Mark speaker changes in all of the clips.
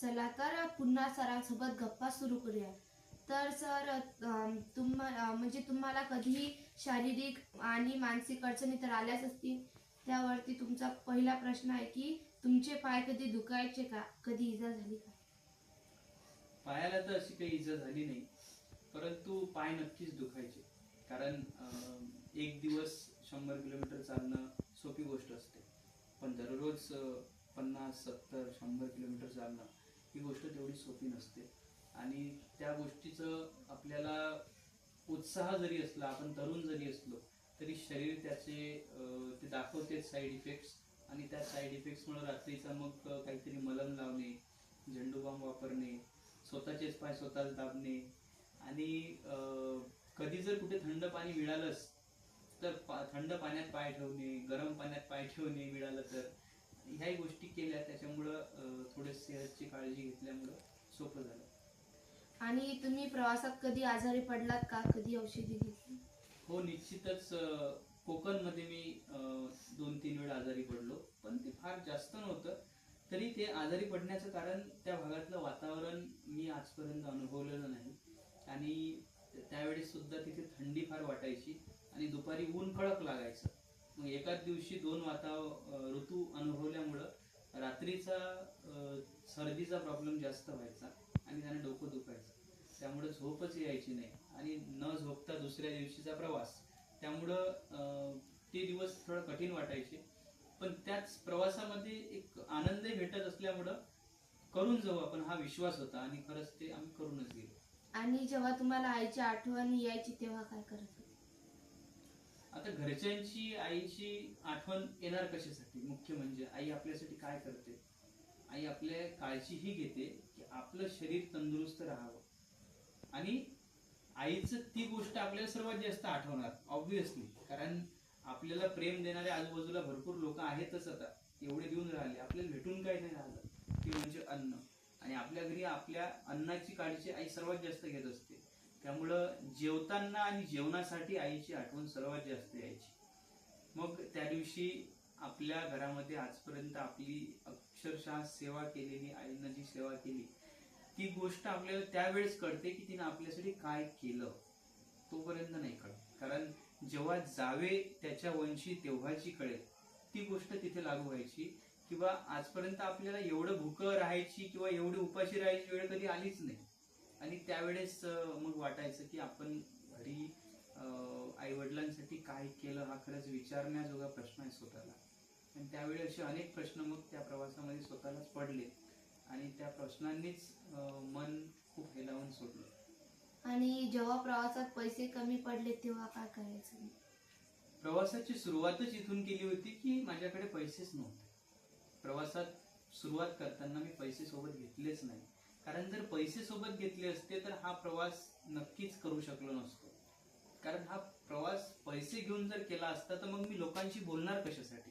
Speaker 1: चला तर पुन्हा सरांसोबत गप्पा सुरू करूया. तर सर तुम्हाला म्हणजे तुम्हाला कधीही शारीरिक आणि मानसिक अडचणी तर आल्याच असतील. त्यावरती तुमचा पहिला प्रश्न आहे की तुमचे पाय कधी दुखायचे का? कधी इजा झाली का?
Speaker 2: पायाला तर अशी काही इजा झाली नाही परंतु पाय नक्कीच दुखायचे. कारण अं, एक दिवस शंभर किलोमीटर चालणं सोपी गोष्ट असते. पण दररोज पन्नास सत्तर शंभर किलोमीटर चालणं ही गोष्ट तेवढी सोपी नसते. आणि त्या गोष्टीचं आपल्याला उत्साह जरी असला आपण तरुण जरी असलो तरी शरीर त्याचे ते दाखवते साईड इफेक्ट्स आणि त्या साईड इफेक्ट्समुळे रात्रीचा मग काहीतरी मलम लावणे झेंडू बाम वापरणे स्वतःचेच पाय स्वतःच दाबणे. आणि कधी जर कुठे थंड पाणी मिळालंच तर पा- थंड पाण्यात पाय ठेवणे गरम पाण्यात पाय ठेवणे मिळालं तर. ह्याही गोष्टी केल्या त्याच्यामुळं थोडे सेहतची काळजी घेतल्यामुळं सोपं झालं.
Speaker 1: आणि तुम्ही प्रवासात कधी आजारी पडलात का? कधी औषधी घेतली?
Speaker 2: हो निश्चितच कोकणमध्ये मी अं, दोन तीन वेळा आजारी पडलो. पण ते फार जास्त नव्हतं. तरी ते आजारी पडण्याचं कारण त्या भागातलं वातावरण मी आजपर्यंत अनुभवलेलं नाही. आणि त्यावेळेस सुद्धा तिथे थंडी फार वाटायची आणि दुपारी ऊन कडक लागायचं. मग एकाच दिवशी दोन वातावरण ऋतू अनुभवल्यामुळं रात्रीचा सर्दीचा प्रॉब्लेम जास्त व्हायचा आणि त्याने डोकं दुखायचं. त्यामुळे झोपच यायची नाही आणि न झोपता दुसऱ्या दिवशीचा प्रवास. त्यामुळं अं, ते दिवस थोडं कठीण वाटायचे. पण त्याच प्रवासामध्ये एक आनंदही भेटत असल्यामुळं करून जाऊ आपण हा विश्वास होता आणि खरंच ते आम्ही करूनच गेलो.
Speaker 1: आणि जेव्हा तुम्हाला आईची आठवण यायची तेव्हा काय करत
Speaker 2: आता घरच्यांची आईची आठवण येणार कशासाठी? मुख्य म्हणजे आई आपल्यासाठी काय करते? आई आपल्या काळजीही घेते की आपलं शरीर तंदुरुस्त राहावं. आणि आईचं ती गोष्ट आपल्याला सर्वात जास्त आठवणार ऑब्विसली कारण आपल्याला प्रेम देणारे आजूबाजूला भरपूर लोक आहेतच आता. एवढे देऊन राहिले. आपल्याला भेटून काही नाही राहिलं. ते म्हणजे अन्न. आणि आपल्या घरी आपल्या अन्नाची काळजी आई सर्वात जास्त घेत असते. त्यामुळं जेवताना आणि जेवणासाठी आईची आठवण सर्वात जास्त यायची. मग त्या दिवशी आपल्या घरामध्ये आजपर्यंत आपली अक्षरशः सेवा केलेली आईनं जी सेवा केली ती गोष्ट आपल्याला त्यावेळेस कळते की तिनं आपल्यासाठी काय केलं. तोपर्यंत नाही कळत. कारण जेव्हा जावे त्याच्या वंशी तेव्हाची कळेल. ती गोष्ट तिथे लागू व्हायची. किंवा आजपर्यंत आपल्याला एवढं भूकं राहायची किंवा एवढी उपाशी राहायची वेळ कधी आलीच नाही. आणि त्यावेळेस मग वाटायचं की आपण घरी आई वडिलांसाठी काय केलं हा खरंच विचारण्याजोगा प्रश्न आहे स्वतःला. आणि त्यावेळी असे अनेक प्रश्न मग त्या प्रवासामध्ये स्वतःलाच पडले. आणि त्या प्रश्नांनीच मन खूप हेलावून सोडलं.
Speaker 1: आणि जेव्हा प्रवासात पैसे कमी पडले तेव्हा काय करायचं?
Speaker 2: प्रवासाची सुरुवातच इथून केली होती की माझ्याकडे पैसेच नव्हते. प्रवासात सुरुवात करताना मी पैसे सोबत घेतलेच नाही. कारण जर पैसे सोबत घेतले असते तर हा प्रवास नक्कीच करू शकलो नसतो. कारण हा प्रवास पैसे घेऊन जर केला असता तर मग मी लोकांशी बोलणार कशासाठी?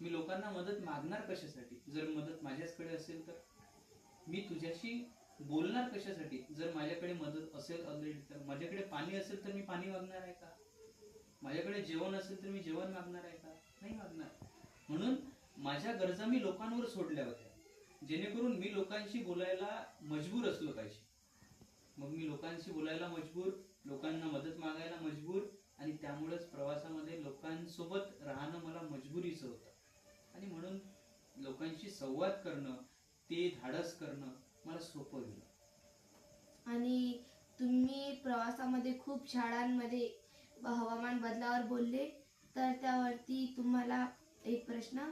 Speaker 2: मी लोकांना मदत मागणार कशासाठी? जर मदत माझ्याचकडे असेल तर? मी तुझ्याशी बोलणार कशासाठी? जर माझ्याकडे मदत असेल ऑलरेडी तर माझ्याकडे पाणी असेल तर मी पाणी मागणार आहे का? माझ्याकडे जेवण असेल तर मी जेवण मागणार आहे का? नाही मागणार. म्हणून माझ्या गरजा मी लोकांवर सोडल्या होत्या. जेणेकरून मी लोकांशी बोलायला मजबूर असलो पाहिजे. मग मी लोकांशी बोलायला मजबूर लोकांना मदत मागायला मजबूर आणि त्यामुळेच प्रवासामध्ये लोकांसोबत राहणं मला मजबुरीचं होतं. आणि म्हणून लोकांशी संवाद करणं ते धाडस करणं मला सोपं गेलं.
Speaker 1: आणि तुम्ही प्रवासामध्ये खूप शाळांमध्ये हवामान बदलावर बोलले तर त्यावरती तुम्हाला एक प्रश्न.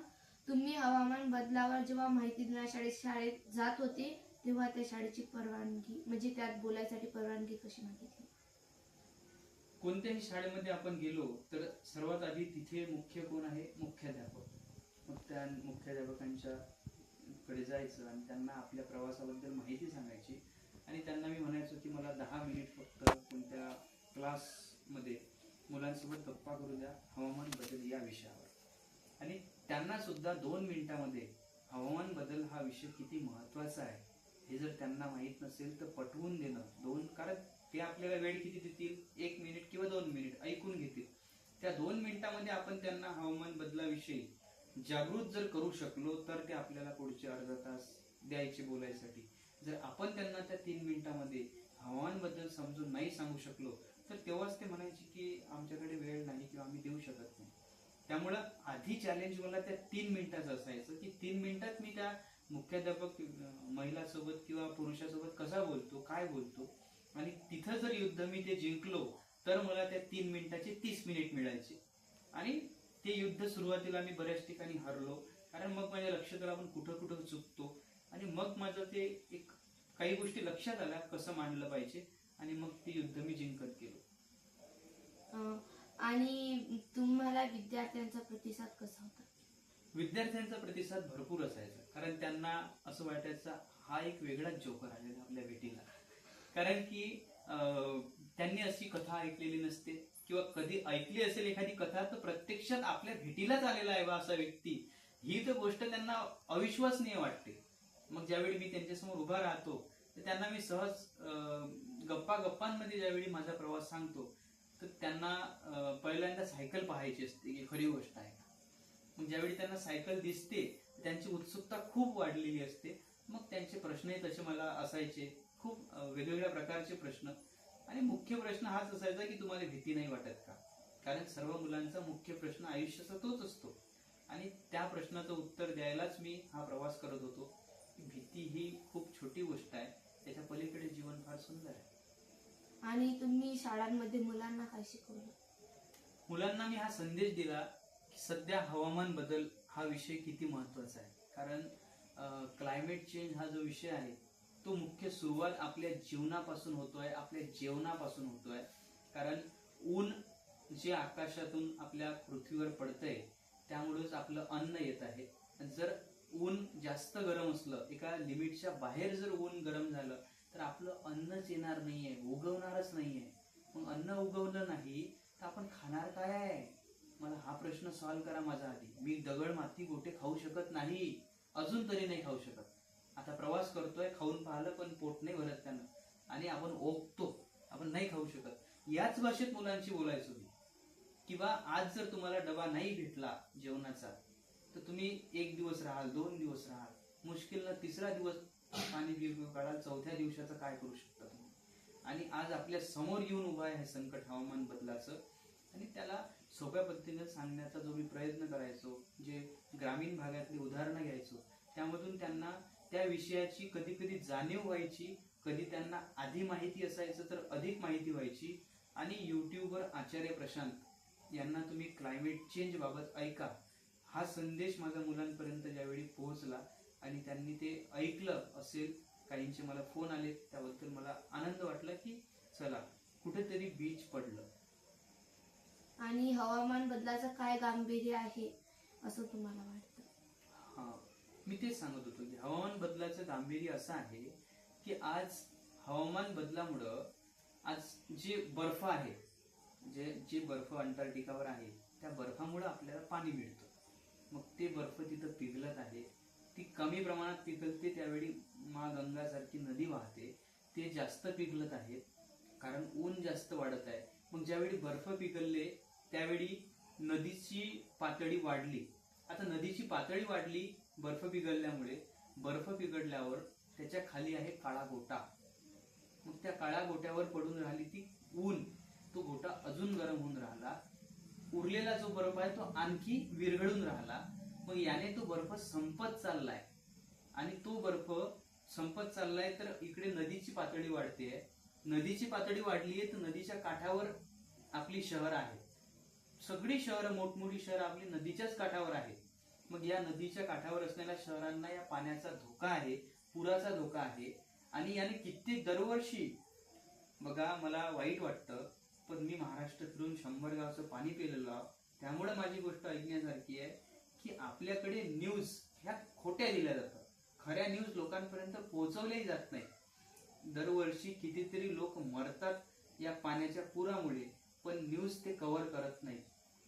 Speaker 1: तुम्ही हवामान बदलावर जेव्हा माहिती देणार शाळेत शाळेत जात होते तेव्हा त्या शाळेची परवानगी म्हणजे त्यात बोलायसाठी परवानगी कशी मागितली?
Speaker 2: कोणत्याही शाळेमध्ये आपण गेलो तर सर्वात आधी तिथे मुख्य कोण आहे? मुख्याध्यापक. मग त्या मुख्याध्यापकांच्या कडे जायचं आणि त्यांना आपल्या प्रवासाबद्दल माहिती सांगायची. आणि त्यांना मी म्हणायचो की मला दहा मिनिट फक्त कोणत्या क्लासमध्ये मुलांसोबत गप्पा करू द्या हवामान बदल या विषयावर. आणि त्यांना सुद्धा दोन मिनिटामध्ये हवामान बदल हा विषय किती महत्त्वाचा आहे हे जर त्यांना माहीत नसेल तर पटवून देणं दोन कारण ते आपल्याला वेळ किती देतील? एक मिनिट किंवा दोन मिनिट ऐकून घेतील. त्या दोन मिनिटामध्ये आपण त्यांना हवामान बदलाविषयी जागृत जर करू शकलो तर ते आपल्याला पुढचे अर्धा तास द्यायचे बोलायसाठी. जर आपण त्यांना त्या तीन मिनिटामध्ये हवामानबद्दल समजून नाही सांगू शकलो तर तेव्हाच ते म्हणायचे की आमच्याकडे वेळ नाही किंवा आम्ही देऊ शकत नाही. त्यामुळं आधी चॅलेंज मला त्या तीन मिनिटाचं असायचं. की तीन मिनिटात मी त्या मुख्याध्यापक महिलासोबत किंवा पुरुषासोबत कसा बोलतो काय बोलतो आणि तिथं जर युद्ध मी ते जिंकलो तर मला त्या तीन मिनिटाचे तीस मिनिट मिळायचे. आणि ते युद्ध सुरुवातीला मी बऱ्याच ठिकाणी हरलो कारण मग माझ्या लक्षात आलं आपण कुठं कुठं चुकतो. आणि मग माझं ते एक काही गोष्टी लक्षात आल्या कसं मांडलं पाहिजे आणि मग ते युद्ध मी जिंकत गेलो.
Speaker 1: अं, आणि तुम्हाला विद्यार्थ्यांचा प्रतिसाद कसा होता?
Speaker 2: विद्यार्थ्यांचा प्रतिसाद भरपूर असायचा. कारण त्यांना असं वाटायचं हा एक वेगळाच जोकर आलेला आपल्या भेटीला. कारण की अं, त्यांनी अशी कथा ऐकलेली नसते. किंवा कधी ऐकली असेल एखादी कथा तर प्रत्यक्षात आपल्या भेटीलाच आलेला आहे बा असा व्यक्ती. ही तर गोष्ट त्यांना अविश्वसनीय वाटते. मग ज्यावेळी मी त्यांच्यासमोर उभा राहतो तर त्यांना मी सहज गप्पा गप्पांमध्ये ज्यावेळी माझा प्रवास सांगतो तर त्यांना पहिल्यांदा सायकल पाहायची असते ही खरी गोष्ट आहे. मग ज्यावेळी त्यांना सायकल दिसते त्यांची उत्सुकता खूप वाढलेली असते. मग त्यांचे प्रश्नही तसे मला असायचे. खूप वेगवेगळ्या प्रकारचे प्रश्न. आणि मुख्य प्रश्न हाच असायचा की तुम्हाला भीती नाही वाटत का? कारण सर्व मुलांचा मुख्य प्रश्न आयुष्याचा तोच असतो. आणि त्या प्रश्नाचं उत्तर द्यायलाच मी हा प्रवास करत होतो. भीती ही खूप छोटी गोष्ट आहे. त्याच्या पलीकडे जीवन फार सुंदर आहे.
Speaker 1: आणि तुम्ही शाळांमध्ये मुलांना काय शिकवलं?
Speaker 2: मुलांना मी हा संदेश दिला की सध्या हवामान बदल हा विषय किती महत्त्वाचा आहे. कारण क्लायमेट चेंज हा जो विषय आहे तो मुख्य सुरुवात आपल्या जीवनापासून होतोय आपल्या जेवणापासून होतोय. कारण ऊन जे आकाशातून आपल्या पृथ्वीवर पडतंय त्यामुळेच आपलं अन्न येत आहे. जर ऊन जास्त गरम असलं एका लिमिटच्या बाहेर जर ऊन गरम झालं तर आपलं अन्नच येणार नाहीये उगवणारच नाहीये. मग अन्न उगवलं नाही तर आपण खाणार काय आहे? मला हा प्रश्न सॉल्व्ह करा माझा आधी. मी दगड माती गोटे खाऊ शकत नाही. अजून तरी नाही खाऊ शकत. आता प्रवास करतोय खाऊन पाहिलं पण पोट नाही भरत त्यानं. आणि आपण ओकतो. आपण नाही खाऊ शकत. याच भाषेत मुलांशी बोलायचो मी. किंवा आज जर तुम्हाला डबा नाही भेटला जेवणाचा तर तुम्ही एक दिवस राहाल दोन दिवस राहाल. मुश्किलनं तिसरा दिवस पाणी पिऊ काढाल चौथ्या दिवसाचं काय करू शकता तुम्ही? आणि आज आपल्यासमोर येऊन उभा आहे संकट हवामान बदलाचं. आणि त्याला सोप्या पद्धतीने सांगण्याचा जो मी प्रयत्न करायचो जे ग्रामीण भागातली उदाहरणं घ्यायचो त्यामधून त्यांना त्या विषयाची कधी कधी जाणीव व्हायची कधी त्यांना आधी माहिती असायचं तर अधिक माहिती व्हायची. आणि युट्यूबवर आचार्य प्रशांत यांना तुम्ही क्लायमेट चेंज बाबत ऐका. हा संदेश माझ्या मुलांपर्यंत ज्यावेळी पोहोचला आणि त्यांनी ते ऐकलं असेल काहींचे मला फोन आले त्याबद्दल मला आनंद वाटला की चला कुठेतरी बीच पडलं.
Speaker 1: आणि हवामान बदलाचं काय गांभीर्य आहे असं तुम्हाला वाटतं?
Speaker 2: हा मी तेच सांगत होतो की हवामान बदलाचं गांभीर्य असं आहे की आज हवामान बदलामुळं आज जे बर्फ आहे जे जे बर्फ अंटार्क्टिकावर आहे त्या बर्फामुळं आपल्याला पाणी मिळतं. मग ते बर्फ तिथं पिघलत आहे ती कमी प्रमाणात पिघलते त्यावेळी मा गंगासारखी नदी वाहते. ते जास्त पिघलत आहे कारण ऊन जास्त वाढत आहे. मग ज्यावेळी बर्फ पिकलले त्यावेळी नदीची पातळी वाढली. आता नदीची पातळी वाढली बर्फ पिघलल्यामुळे बर्फ पिघडल्यावर त्याच्याखाली आहे काळा गोटा. मग त्या काळ्या गोट्यावर पडून राहिली ती ऊन. तो गोटा अजून गरम होऊन राहिला. उरलेला जो बर्फ आहे तो आणखी विरघळून राहिला. मग याने तो बर्फ संपत चाललाय. आणि तो बर्फ संपत चाललाय तर इकडे नदीची पातळी वाढते. नदीची पातळी वाढली आहे तर नदीच्या काठावर आपली शहर आहे. सगळी शहरं मोठमोठी शहरं आपली नदीच्याच काठावर आहेत मग या नदीच्या काठावर असलेल्या शहरांना या पाण्याचा धोका आहे पुराचा धोका आहे. आणि याने कित्येक दरवर्षी बघा मला वाईट वाटतं पण मी महाराष्ट्र फिरून शंभर गावचं पाणी पिलेलो आहो. त्यामुळे माझी गोष्ट ऐकण्यासारखी आहे. की आपल्याकडे न्यूज ह्या खोट्या दिल्या जातात. खऱ्या न्यूज लोकांपर्यंत पोहोचवल्याही जात नाही दरवर्षी कितीतरी लोक मरतात या पाण्याच्या पुरामुळे पण न्यूज ते कव्हर करत नाही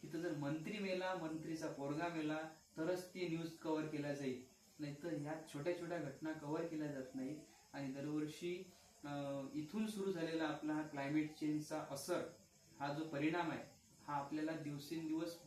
Speaker 2: तिथं जर मंत्री मेला मंत्रीचा पोरगा मेला तरच ते न्यूज कव्हर केला जाईल. नाहीतर ह्या छोट्या छोट्या घटना कव्हर केल्या जात नाही आणि दरवर्षी इथून सुरू झालेला आपला हा क्लायमेट चेंजचा असर हा जो परिणाम आहे हा आपल्याला दिवसेंदिवस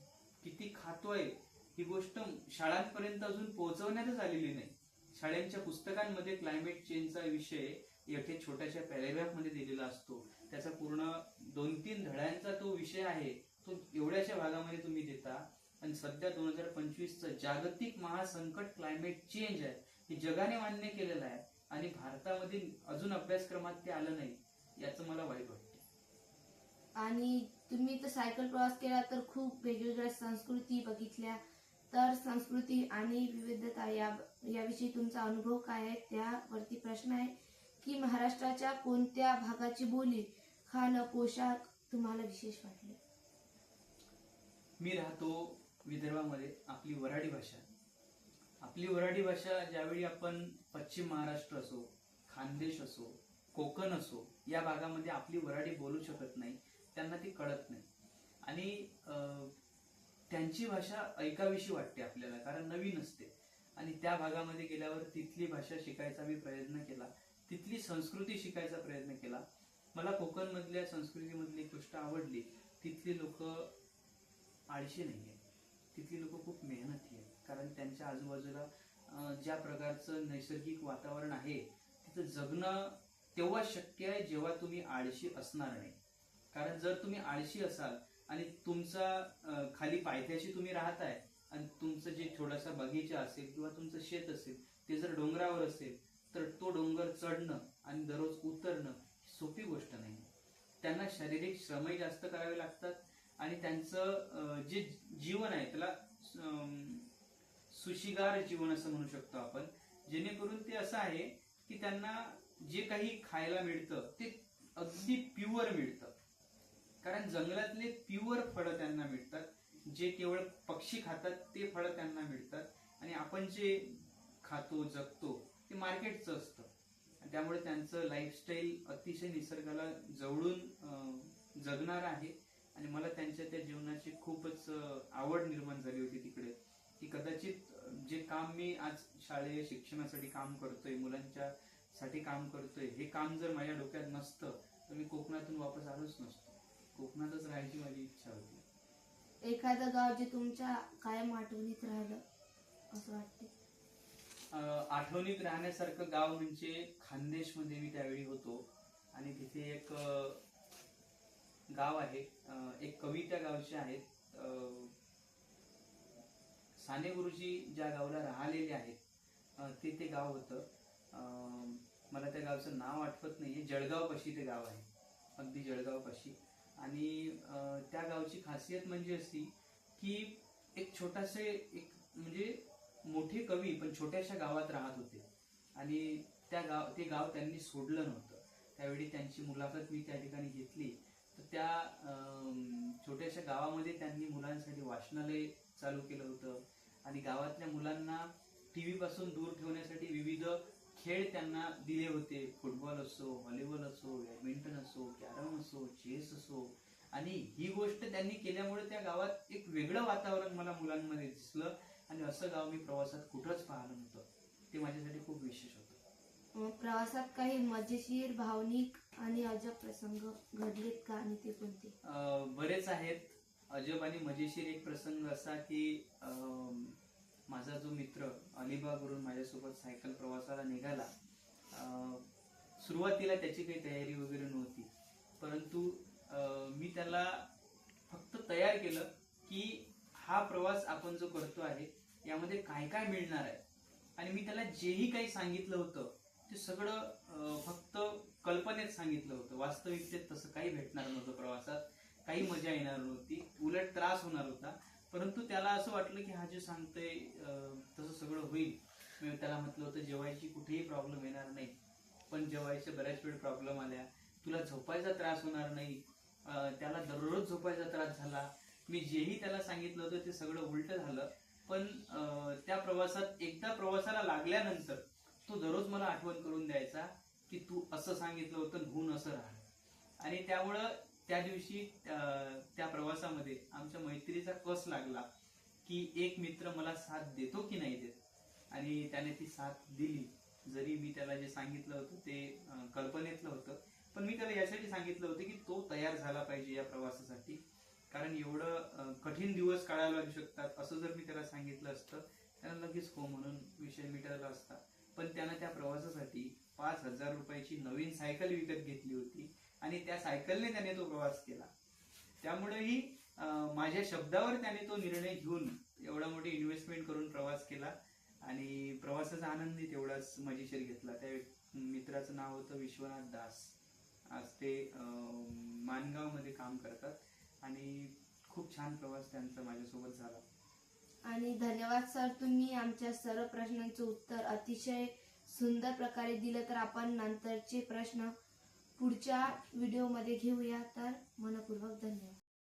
Speaker 2: किती खातोय ही गोष्ट शाळांपर्यंत अजून पोहोचवण्यातच आलेली नाही. शाळेच्या पुस्तकांमध्ये क्लायमेट चेंजचा विषय येथे छोट्याशा पॅरेग्राफमध्ये दिलेला असतो. त्याचा पूर्ण दोन तीन धड्यांचा तो विषय आहे तो एवढ्याशा भागामध्ये तुम्ही देता. आणि सध्या दोन हजार पंचवीसचं जागतिक महासंकट क्लायमेट चेंज आहे हे जगाने मान्य केलेलं आहे. आणि भारतामध्ये अजून अभ्यासक्रमात ते आलं नाही याचं मला वाईट वाटतं.
Speaker 1: आणि तुम्ही तर सायकल प्रवास केला तर खूप वेगवेगळ्या संस्कृती बघितल्या. तर संस्कृती आणि विविधता या याविषयी तुमचा अनुभव काय आहे? त्यावरती प्रश्न आहे की महाराष्ट्राच्या कोणत्या भागाची बोली खाणं पोशाख तुम्हाला विशेष वाटले?
Speaker 2: मी राहतो विदर्भामध्ये आपली वराडी भाषा. आपली वराडी भाषा ज्यावेळी आपण पश्चिम महाराष्ट्र असो खानदेश असो कोकण असो या भागामध्ये आपली वराडी बोलू शकत नाही त्यांना ती कळत नाही. आणि अं, त्यांची भाषा ऐकावीशी वाटते आपल्याला कारण नवीन असते. आणि त्या भागामध्ये गेल्यावर तिथली भाषा शिकायचा मी प्रयत्न केला तिथली संस्कृती शिकायचा प्रयत्न केला. मला कोकणमधल्या संस्कृतीमधली गोष्ट आवडली तिथली लोक आळशी नाही आहेत तिथली लोक खूप मेहनती आहेत कारण त्यांच्या आजूबाजूला ज्या प्रकारचं नैसर्गिक वातावरण आहे तिथं जगणं तेव्हा शक्य आहे जेव्हा तुम्ही आळशी असणार नाही. कारण जर तुम्ही आळशी असाल आणि तुमचा खाली पायथ्याशी तुम्ही राहताय आणि तुमचं जे थोडासा बगीचा असेल किंवा तुमचं शेत असेल ते जर डोंगरावर असेल तर तो डोंगर चढणं आणि दररोज उतरणं सोपी गोष्ट नाही. त्यांना शारीरिक श्रमही जास्त करावे लागतात आणि त्यांचं जे जीवन आहे त्याला अं, सुशिगार जीवन असं म्हणू शकतो आपण जेणेकरून ते असं आहे की त्यांना जे काही खायला मिळतं ते अगदी प्युअर मिळतं. कारण जंगलातले प्युअर फळं त्यांना मिळतात जे केवळ पक्षी खातात ते फळं त्यांना मिळतात. आणि आपण जे खातो जगतो ते मार्केटचं असतं. त्यामुळे त्यांचं लाईफस्टाईल अतिशय निसर्गाला जवळून जगणार आहे. आणि मला त्यांच्या त्या जीवनाची खूपच आवड निर्माण झाली होती तिकडे. की कदाचित जे काम मी आज शालेय शिक्षणासाठी काम करतोय मुलांच्या साठी काम करतोय हे काम जर माझ्या डोक्यात नसतं तर मी कोकणातून वापस आलोच नसतो. कोकणातच राहायची माझी इच्छा होती.
Speaker 1: एखादं गाव जे तुमच्या कायम आठवणीत राहिलं असं वाटते
Speaker 2: अं, आठवणीत राहण्यासारखं गाव म्हणजे खानदेशमध्ये मी त्यावेळी होतो. आणि तिथे एक अं, गाव आहे. अं, एक कवी त्या गावचे आहेत. अं, साने गुरुजी ज्या गावाला राहिलेले आहेत अं, ते ते गाव होतं. अं, मला त्या गावचं नाव आठवत नाहीये. जळगाव पाशी ते गाव आहे. अगदी जळगाव पाशी आणि त्या गावची खासियत म्हणजे अशी की एक छोटासे एक म्हणजे मोठे कवी पण छोट्याशा गावात राहत होते. आणि त्या गाव ते गाव त्यांनी सोडलं नव्हतं. त्यावेळी त्यांची मुलाखत मी त्या ठिकाणी घेतली. तर त्या अं, छोट्याशा गावामध्ये त्यांनी मुलांसाठी वाचनालय चालू केलं होतं. आणि गावातल्या मुलांना टीव्ही पासून दूर ठेवण्यासाठी विविध खेळ त्यांना दिले होते. फुटबॉल असो व्हॉलीबॉल असो बॅडमिंटन असो कॅरम असो चेस असो. आणि ही गोष्ट त्यांनी केल्यामुळे त्या गावात एक वेगळं वातावरण मला मुलांमध्ये दिसलं. आणि असं गाव मी प्रवासात कुठंच पाहिलं नव्हतं. ते माझ्यासाठी खूप विशेष होतं.
Speaker 1: मग प्रवासात काही मजेशीर भावनिक आणि अजब प्रसंग घडलेत का? आणि ते कोणते?
Speaker 2: बरेच आहेत. अजब आणि मजेशीर एक प्रसंग असा की अं, माझा जो मित्र अलिबागवरून माझ्यासोबत सायकल प्रवासाला निघाला अं, सुरुवातीला त्याची काही तयारी वगैरे नव्हती. परंतु अं, मी त्याला फक्त तयार केलं की हा प्रवास आपण जो करतो आहे यामध्ये काय काय मिळणार आहे? आणि मी त्याला जेही काही सांगितलं होतं ते सगळं फक्त कल्पनेत सांगितलं होतं. वास्तविकतेत तसं काही भेटणार नव्हतं प्रवासात काही मजा येणार नव्हती उलट त्रास होणार होता. परंतु त्याला असं वाटलं की हा जे सांगतोय तसं सगळं होईल. मी त्याला म्हटलं होतं जेवायची कुठेही प्रॉब्लेम येणार नाही. पण जेवायच्या बऱ्याच वेळ प्रॉब्लेम आल्या. तुला झोपायचा त्रास होणार नाही. त्याला दररोज झोपायचा त्रास झाला. मी जेही त्याला सांगितलं होतं ते सगळं उलट झालं. पण अं, त्या प्रवासात एकदा प्रवासाला लागल्यानंतर तो दररोज मला आठवण करून द्यायचा की तू असं सांगितलं होतं आणि होऊन असं राहा आणि त्यामुळं त्या दिवशी अं, त्या प्रवासामध्ये आमच्या मैत्रीचा कस लागला की एक मित्र मला साथ देतो की नाही देत? आणि त्याने ती साथ दिली. जरी मी त्याला जे सांगितलं होतं ते कल्पनेतलं होतं पण मी त्याला यासाठी सांगितलं होतं की तो तयार झाला पाहिजे या प्रवासासाठी. कारण एवढं कठीण दिवस काढायला लागू शकतात असं जर मी त्याला सांगितलं असतं त्याला लगेच हो म्हणून विषय मिटवला असता. पण त्यानं त्या प्रवासासाठी पाच हजार रुपयाची नवीन सायकल विकत घेतली होती. आणि त्या सायकलने त्याने तो प्रवास केला. त्यामुळेही माझ्या शब्दावर त्याने तो निर्णय घेऊन एवढा मोठी इन्व्हेस्टमेंट करून प्रवास केला. आणि प्रवासाचा आनंदही तेवढाच मजेशीर घेतला. त्या मित्राचं नाव होतं विश्वनाथ दास. आज ते अं, माणगावमध्ये काम करतात. आणि खूप छान प्रवास त्यांचा माझ्यासोबत झाला.
Speaker 1: आणि धन्यवाद सर. तुम्ही आमच्या सर्व प्रश्नांचं उत्तर अतिशय सुंदर प्रकारे दिलं. तर आपण नंतरचे प्रश्न पुढच्या व्हिडिओमध्ये घेऊया. तर मनपूर्वक धन्यवाद.